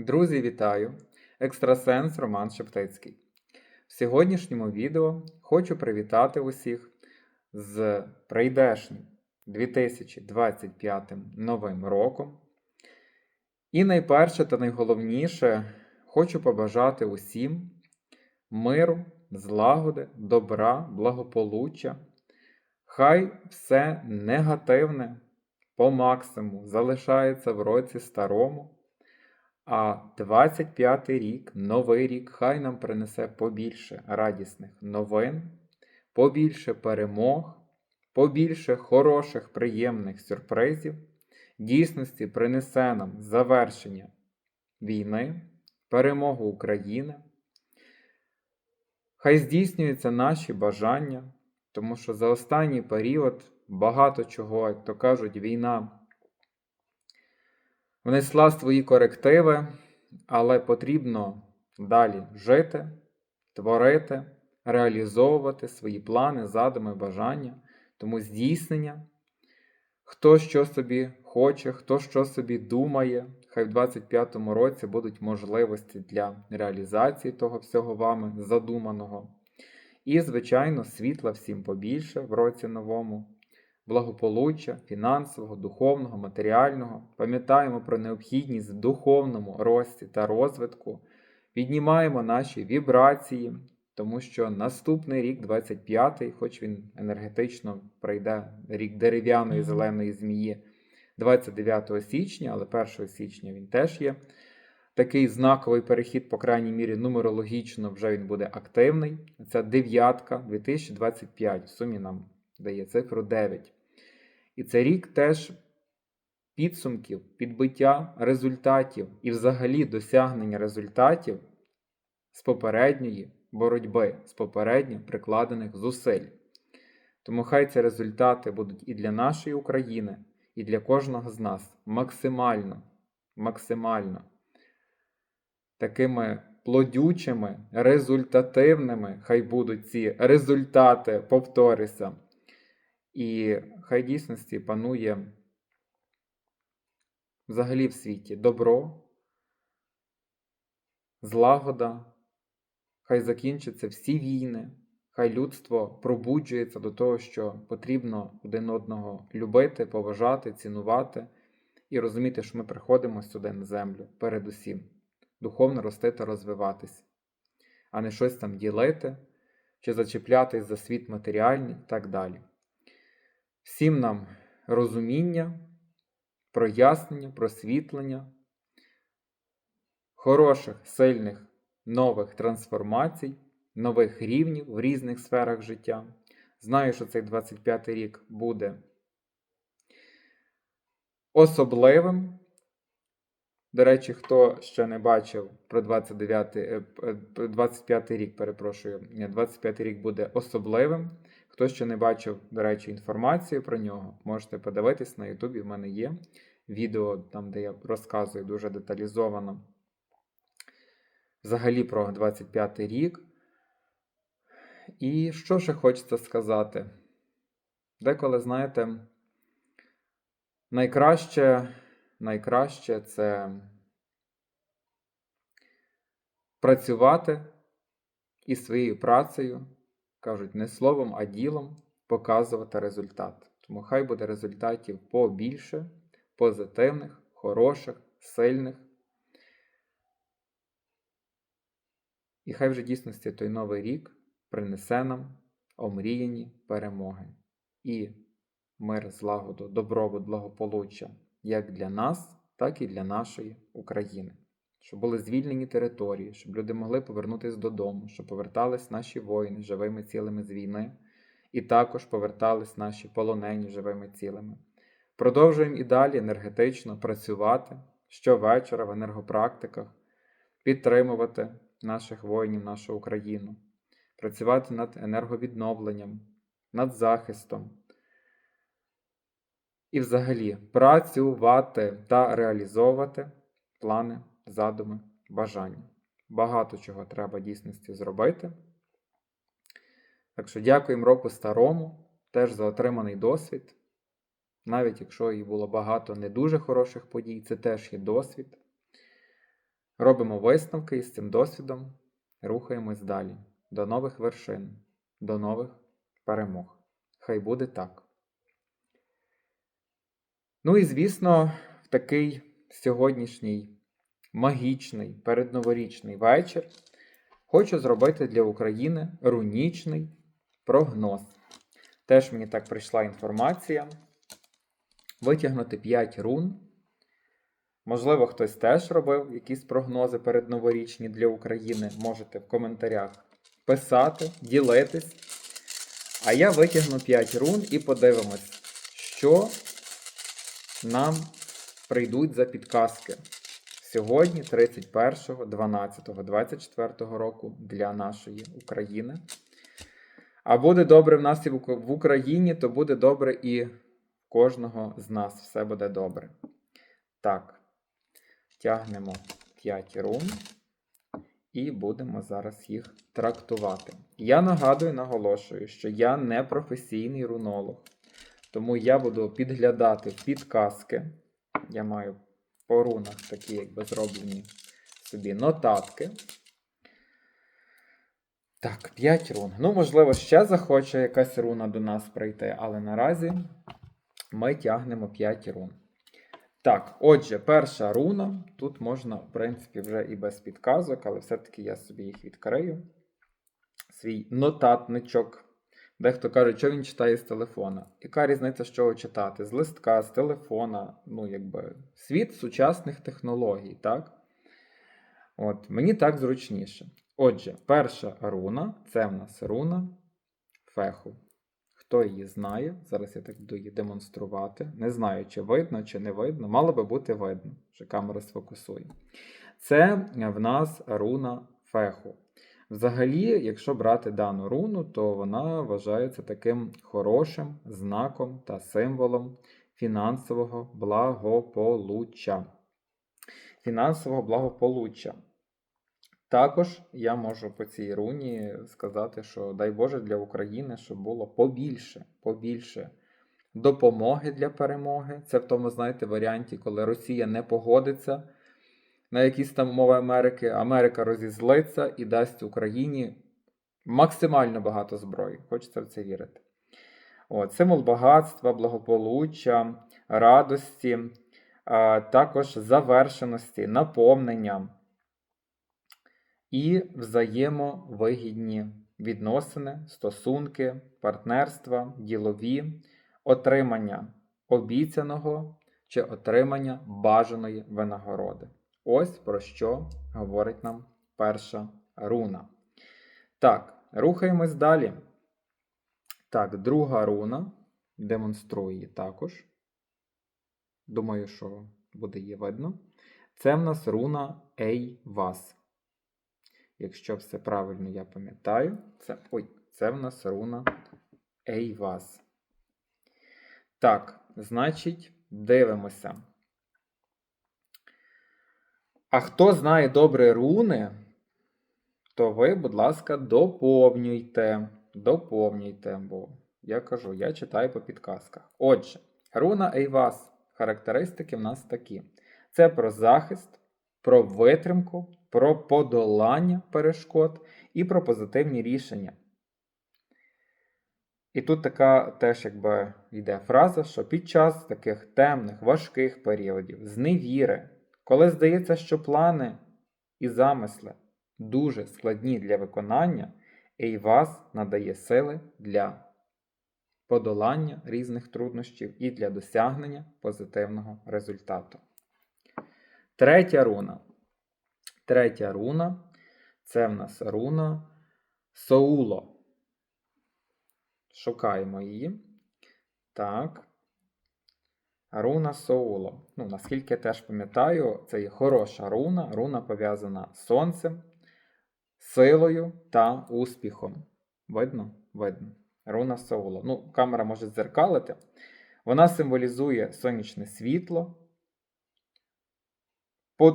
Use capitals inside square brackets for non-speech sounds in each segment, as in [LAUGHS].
Друзі, вітаю! Екстрасенс Роман Шептицький. В сьогоднішньому відео хочу привітати усіх з прийдешнім 2025 новим роком. І найперше та найголовніше хочу побажати усім миру, злагоди, добра, благополуччя. Хай все негативне по максимуму залишається в році старому. А 25 рік, новий рік, хай нам принесе побільше радісних новин, побільше перемог, побільше хороших, приємних сюрпризів. Дійсності принесе нам завершення війни, перемогу України. Хай здійснюються наші бажання, тому що за останній період багато чого, як то кажуть, війна внесла свої корективи, але потрібно далі жити, творити, реалізовувати свої плани, задуми, бажання, тому здійснення. Хто що собі хоче, хто що собі думає, хай в 25-му році будуть можливості для реалізації того всього вами задуманого. І, звичайно, світла всім побільше в році новому благополуччя, фінансового, духовного, матеріального. Пам'ятаємо про необхідність в духовному рості та розвитку, піднімаємо наші вібрації, тому що наступний рік, 25-й, хоч він енергетично пройде рік дерев'яної зеленої змії 29 січня, але 1 січня він теж є. Такий знаковий перехід, по крайній мірі, нумерологічно вже він буде активний. Це дев'ятка 2025. В сумі нам дає цифру 9. І це рік теж підсумків, підбиття результатів і взагалі досягнення результатів з попередньої боротьби, з попередньо прикладених зусиль. Тому хай ці результати будуть і для нашої України, і для кожного з нас максимально, максимально такими плодючими, результативними, хай будуть ці результати, повторюся. І хай дійсності панує взагалі в світі добро, злагода, хай закінчаться всі війни, хай людство пробуджується до того, що потрібно один одного любити, поважати, цінувати і розуміти, що ми приходимо сюди на землю, передусім, духовно рости та розвиватись, а не щось там ділити чи зачіплятись за світ матеріальний і так далі. Всім нам розуміння, прояснення, просвітлення, хороших, сильних нових трансформацій, нових рівнів в різних сферах життя. Знаю, що цей 25 й рік буде особливим. До речі, хто ще не бачив про 29, 25 й рік, перепрошую, 25 й рік буде особливим. Хто ще не бачив, до речі, інформацію про нього, можете подивитись на Ютубі. В мене є відео, там, де я розказую дуже деталізовано взагалі про 25 й рік. І що ще хочеться сказати? Деколи, знаєте, найкраще, найкраще це працювати із своєю працею кажуть, не словом, а ділом показувати результат. Тому хай буде результатів побільше, позитивних, хороших, сильних. І хай вже дійсності той новий рік принесе нам омріяні перемоги і мир, злагоду, добробут, благополуччя як для нас, так і для нашої України щоб були звільнені території, щоб люди могли повернутися додому, щоб повертались наші воїни живими цілими з війни, і також повертались наші полонені живими цілими. Продовжуємо і далі енергетично працювати щовечора в енергопрактиках, підтримувати наших воїнів, нашу Україну, працювати над енерговідновленням, над захистом. І взагалі працювати та реалізовувати плани задуми, бажання. Багато чого треба дійсності зробити. Так що дякуємо року старому теж за отриманий досвід. Навіть якщо і було багато не дуже хороших подій, це теж є досвід. робимо висновки і з цим досвідом рухаємось далі. До нових вершин, до нових перемог. Хай буде так. Ну і звісно, в такий сьогоднішній магічний передноворічний вечір хочу зробити для України рунічний прогноз. Теж мені так прийшла інформація. Витягнути 5 рун. Можливо, хтось теж робив якісь прогнози передноворічні для України. Можете в коментарях писати, ділитись. А я витягну 5 рун і подивимось, що нам прийдуть за підказки сьогодні, 31.12.24 року для нашої України. А буде добре в нас і в Україні, то буде добре і кожного з нас. Все буде добре. Так, тягнемо 5 рун і будемо зараз їх трактувати. Я нагадую, наголошую, що я не професійний рунолог, тому я буду підглядати підказки. Я маю по рунах такі, якби зроблені собі нотатки. Так, 5 рун. Ну, можливо, ще захоче якась руна до нас прийти, але наразі ми тягнемо 5 рун. Так, отже, перша руна. Тут можна, в принципі, вже і без підказок, але все-таки я собі їх відкрию. Свій нотатничок. Дехто каже, що він читає з телефона. Яка різниця, з чого читати? З листка, з телефона, ну, якби світ сучасних технологій, так? От, мені так зручніше. Отже, перша руна це в нас руна феху. Хто її знає, зараз я так буду її демонструвати. Не знаю, чи видно, чи не видно. Мало би бути видно, що камера сфокусує. Це в нас руна феху. Взагалі, якщо брати дану руну, то вона вважається таким хорошим знаком та символом фінансового благополуччя. Фінансового благополуччя. Також я можу по цій руні сказати, що дай Боже для України, щоб було побільше, побільше допомоги для перемоги. Це в тому, знаєте, варіанті, коли Росія не погодиться на якісь там умови Америки, Америка розізлиться і дасть Україні максимально багато зброї. Хочеться в це вірити. От, символ багатства, благополуччя, радості, а, також завершеності, наповнення і взаємовигідні відносини, стосунки, партнерства, ділові, отримання обіцяного чи отримання бажаної винагороди. Ось про що говорить нам перша руна. Так, рухаємось далі. Так, друга руна. Демонструю її також. Думаю, що буде її видно. Це в нас руна Ейвас. Якщо все правильно я пам'ятаю, це. Ой, це в нас руна Ейвас. Так, значить, дивимося. А хто знає добре руни, то ви, будь ласка, доповнюйте. Доповнюйте, бо я кажу, я читаю по підказках. Отже, руна Ейвас. Характеристики в нас такі: це про захист, про витримку, про подолання перешкод і про позитивні рішення. І тут така теж якби йде фраза, що під час таких темних, важких періодів, зневіри, коли здається, що плани і замисли дуже складні для виконання, Ейвас надає сили для подолання різних труднощів і для досягнення позитивного результату. Третя руна. Третя руна це в нас руна Соуло. Шукаємо її. Так. Руна Соуло. Ну, наскільки я теж пам'ятаю, це є хороша руна. Руна пов'язана з сонцем, силою та успіхом. Видно? Видно. Руна Соуло. Ну, камера може дзеркалити. Вона символізує сонячне світло,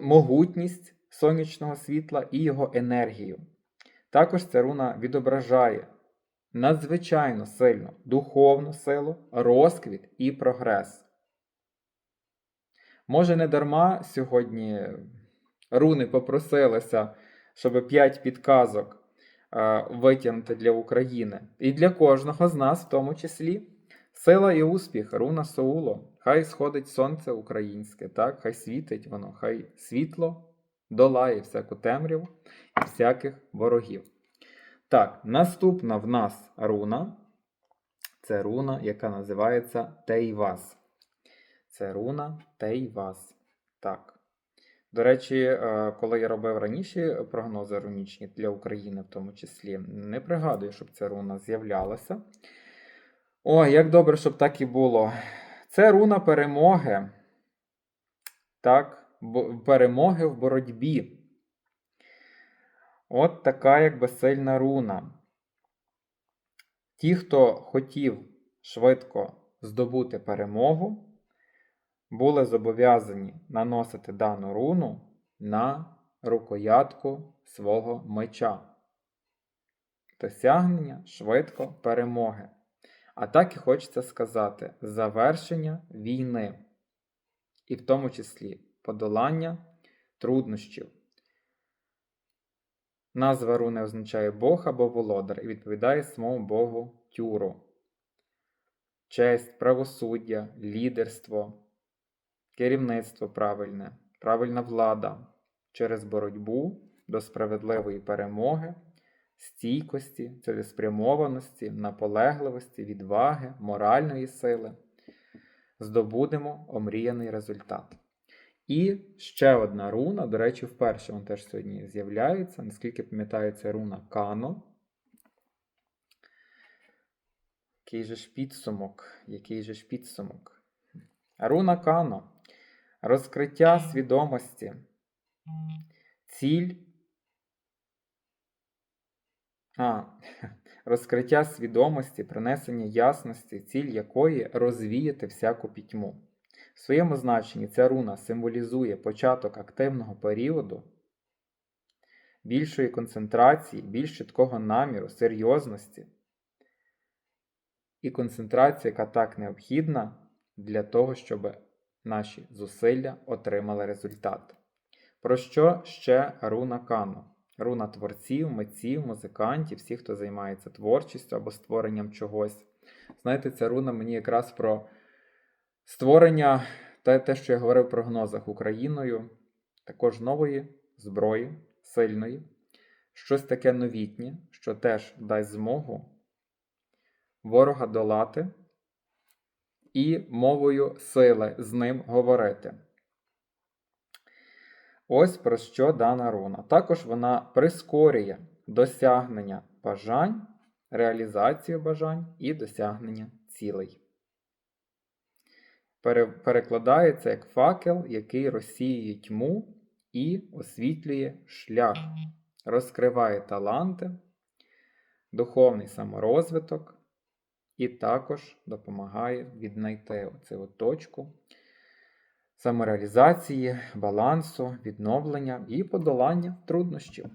могутність сонячного світла і його енергію. Також ця руна відображає надзвичайно сильну духовну силу, розквіт і прогрес. Може, не дарма сьогодні руни попросилися, щоб 5 підказок е, витягнути для України. І для кожного з нас, в тому числі. Сила і успіх, руна Соуло. Хай сходить сонце українське, так? хай світить воно, хай світло долає всяку темряву і всяких ворогів. Так, наступна в нас руна. Це руна, яка називається Тейвас. Це руна Тейвас. Так. До речі, е, коли я робив раніше прогнози рунічні для України, в тому числі, не пригадую, щоб ця руна з'являлася. Ой, як добре, щоб так і було. Це руна перемоги. Так, перемоги в боротьбі. От така якби сильна руна. Ті, хто хотів швидко здобути перемогу, були зобов'язані наносити дану руну на рукоятку свого меча. Досягнення швидко перемоги. А так і хочеться сказати завершення війни, і в тому числі подолання труднощів. Назва руни означає Бог або володар і відповідає самому Богу Тюру. Честь, правосуддя, лідерство, керівництво правильне, правильна влада через боротьбу до справедливої перемоги, стійкості, цілеспрямованості, наполегливості, відваги, моральної сили. Здобудемо омріяний результат. І ще одна руна, до речі, вперше вона теж сьогодні з'являється. Наскільки пам'ятаю, це руна Кано. Який же ж підсумок? Який же ж підсумок? Руна Кано. Розкриття свідомості. Ціль. А, [LAUGHS] розкриття свідомості, принесення ясності, ціль якої розвіяти всяку пітьму. В своєму значенні ця руна символізує початок активного періоду, більшої концентрації, більш чіткого наміру, серйозності і концентрація, яка так необхідна для того, щоб наші зусилля отримали результат. Про що ще руна Кано? Руна творців, митців, музикантів, всіх, хто займається творчістю або створенням чогось. Знаєте, ця руна мені якраз про створення, те, те, що я говорив в прогнозах Україною, також нової зброї, сильної, щось таке новітнє, що теж дасть змогу ворога долати і мовою сили з ним говорити. Ось про що дана руна. Також вона прискорює досягнення бажань, реалізацію бажань і досягнення цілей. Перекладається як факел, який розсіює тьму і освітлює шлях, розкриває таланти, духовний саморозвиток і також допомагає віднайти оцю точку самореалізації, балансу, відновлення і подолання труднощів.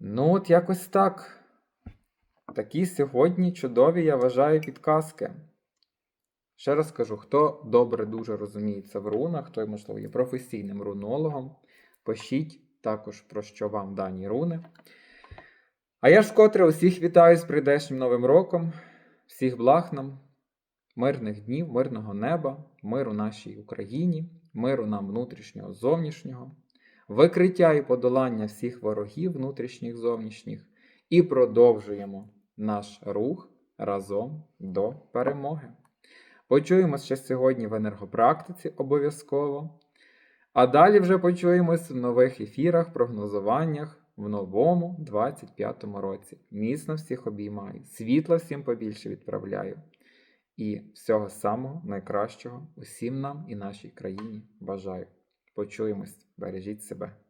Ну, от якось так. Такі сьогодні чудові, я вважаю, підказки. Ще раз кажу, хто добре дуже розуміється в рунах, хто, можливо, є професійним рунологом, пишіть також про що вам дані руни. А я ж вкотре усіх вітаю з прийдешнім новим роком, всіх благ нам, мирних днів, мирного неба, миру нашій Україні, миру нам внутрішнього, зовнішнього, викриття і подолання всіх ворогів внутрішніх, зовнішніх, і продовжуємо наш рух разом до перемоги. Почуємося ще сьогодні в енергопрактиці обов'язково. А далі вже почуємось в нових ефірах, прогнозуваннях в новому 25-му році. Міцно всіх обіймаю, світла всім побільше відправляю. І всього самого найкращого усім нам і нашій країні бажаю. Почуємось, бережіть себе.